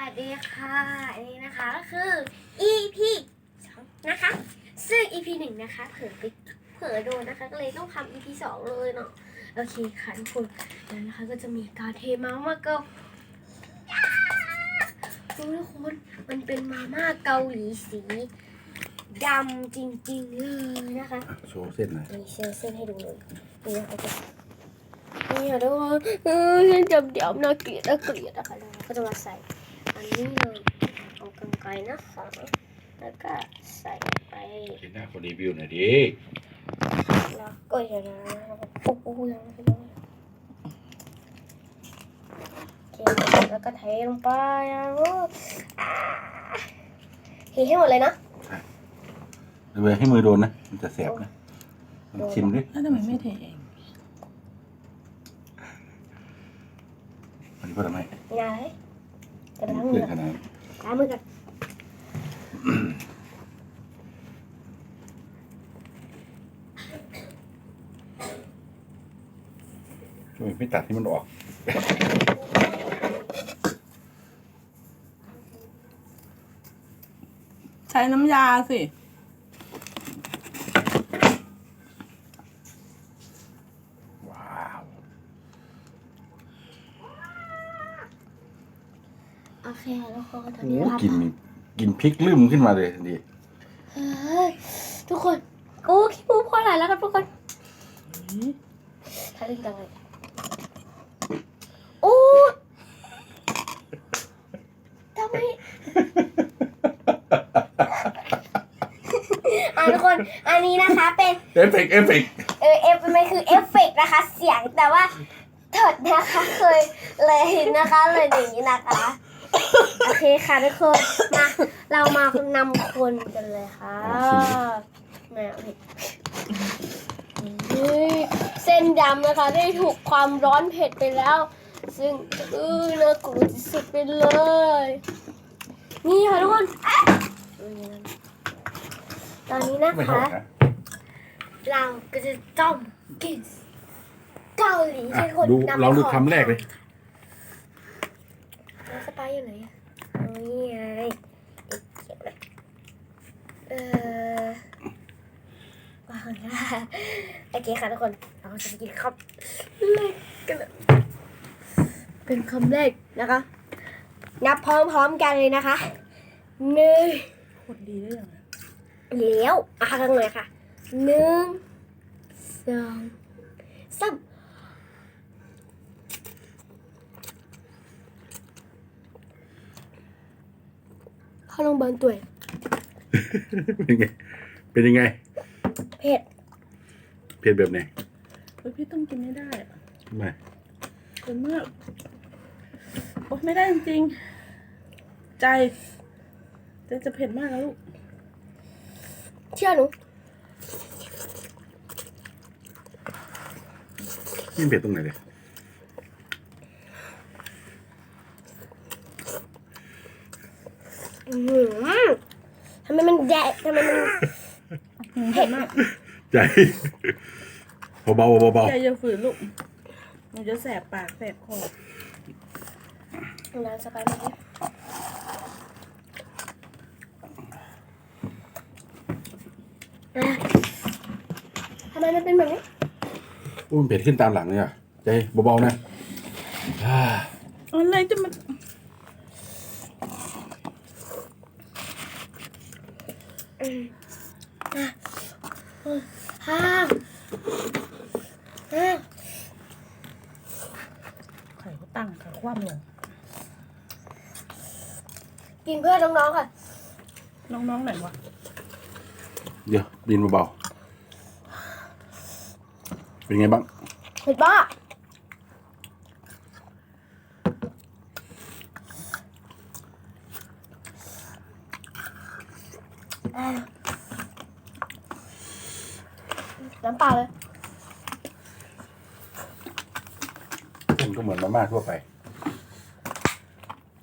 วัสดีค่ะอันนี้นะคะก็คือ EP สองนะคะ ซึ่ง EP หนึ่งนะคะ เผลอไปเผลอโดนนะคะ ก็เลยต้องทำ EP สองเลยเนาะโอเคค่ะทุกคนแล้วนะคะก็จะมีการเทมาม่าเกาดูทุกคนมันเป็นมาม่าเกาหลีสีดำจริงๆเลยนะคะ โชว์เส้นหน่อยมีเซลเส้นให้ดูเลยนี่นะคะจะนี่ค่ะทุกคนเออเส้นดำๆน่าเกลียดน่าเกลียดนะคะแล้วเราก็จะมาใส่ อันนี้เลยเอากรรไกรนะคะแล้วก็ใส่ไปเห็นหน้าคนรีวิวหน่อยดิแล้วก็อย่างนั้นแล้วก็ปุ๊บปุ๊บอย่างนั้นเลยโอเคแล้วก็เทลงไปอะโอ้อ่าเทให้หมดเลยนะเว้ยให้มือโดนนะ มันจะแสบนะลองชิมดิแล้วทำไมไม่เทเองอันนี้ก็ทำไมงานเลย จะไปล้างมืเพื่ออนขก่อนนาดล้างมือกันทำไมไม่ตัดให้มันออก ใช้น้ำยาสิ ว้าว โอเคแล้วก็ตอนโอ้นี้โหนะครับกลินกลินพริกลืมขึ้นมาเลยดีเฮ้ยทุกคนโอ้ขี้มูกพอไหลแล้วกันทุกคนทะลึ่งจังเลยโอ้ทำไมอะทุกคนอันนี้นะคะเป็น เอฟเฟกต์เอฟเฟกต์เออเอฟมันคือเอฟเฟกต์นะคะ เสียงแต่ว่าเถิดนะคะเคยเลยนะคะเลยอย่างนี้นะคะ โอเคค่ะทุกคนมาเรามานำคนกันเลยค่ะมาเอาผิดนี่เส้นดำนะคะได้ถูกความร้อนเผ็ดไปแล้ว ซึ่งเออน่ากลัวที่สุดไปเลย นี่ค่ะทุกคนอะตอนนี้นะไม่คะเท่าไหร่นะเราก็จะต้องกินเกาหลีอะที่คนดูนำไปเราดูขอคำแรกเลยแล้วสไปซ์ อยู่ไหนอะเอานี่ไงเก็บเลยเออวางละโอเคค่ะทุกคนเราจะไปกินคำแรกกันเลยเป็นคำแรกนะคะ นับพร้อมๆกันเลยนะคะหนึ่งพูดดีได้ยังไงเลี้ยวอะข้างหน่อยค่ะหนึ่งสองสามาโรงพยาบาลตัวเป็นไง เป็นยังไง เผ็ด เผ็ดแบบไหนเฮ้ยพี่ต้องกินไม่ได้ไม่เผ็ดมากโอ๊ยไม่ได้จริงๆใจใจจะเผ็ดมากแล้วลูก เชื่อหนูไม่เผ็ดตรงไหนเลย อื้อหือ ทำไมมันแดกทำไมมันเผ็ดมากใจเบาๆเบาใจอย่าฝืนลูก มันจะแสบปากแสบคอน้ำสไปซ์มาดิอะทำไมมันเป็นแบบนี้ๆอุ้ยมันเผ็ดขึ้นตามหลังเลยอะใจเบาๆนะอ่าอะไรจะมัน อืมอะห้ามห้าม ไข่เขาตั้งไข่คว่ำลง กินเพื่อน้องๆค่ะ น้องๆไหนวะ เดี๋ยวบินเบาๆเป็นไงบ้างเห็นป่ะ น้ำเปล่าเลยมันก็เหมือนมาม่าทั่วไป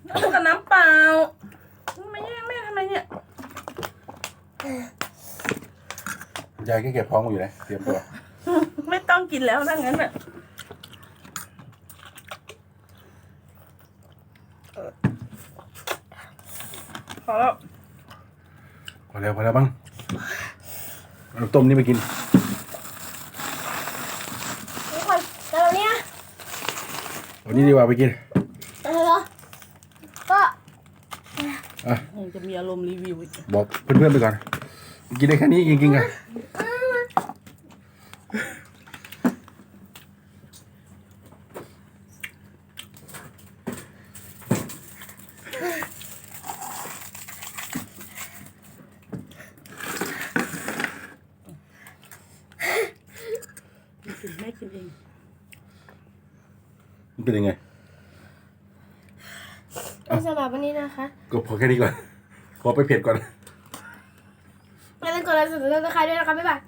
เอากับน้ำเปล่าไม่แย่งแม่ทำไมเนี่ยยายแค่เก็บท้องอยู่นะเตรียมตัว ไม่ต้องกินแล้วถ้างั้นอะพอแล้วพ อแล้วพอแล้วบ้างเอาต้มนี่ไปกินทุกคนแต่เราเนี้ยวันนี้ดีกว่าไปกินเออก็อะยังจะมีอารมณ์รีวิวอีก บอกเพื่อนๆไปก่อน กินได้แค่นี้จริงๆอะกินแม่ กินเอง มันเป็นยังไงสำหรับวันนี้นะคะก็พอแค่นี้ก่อน ขอไปเผ็ดก่อนไม่ต้องกดไลค์กดซับสไครต์ด้วยนะคะบ๊ายบาย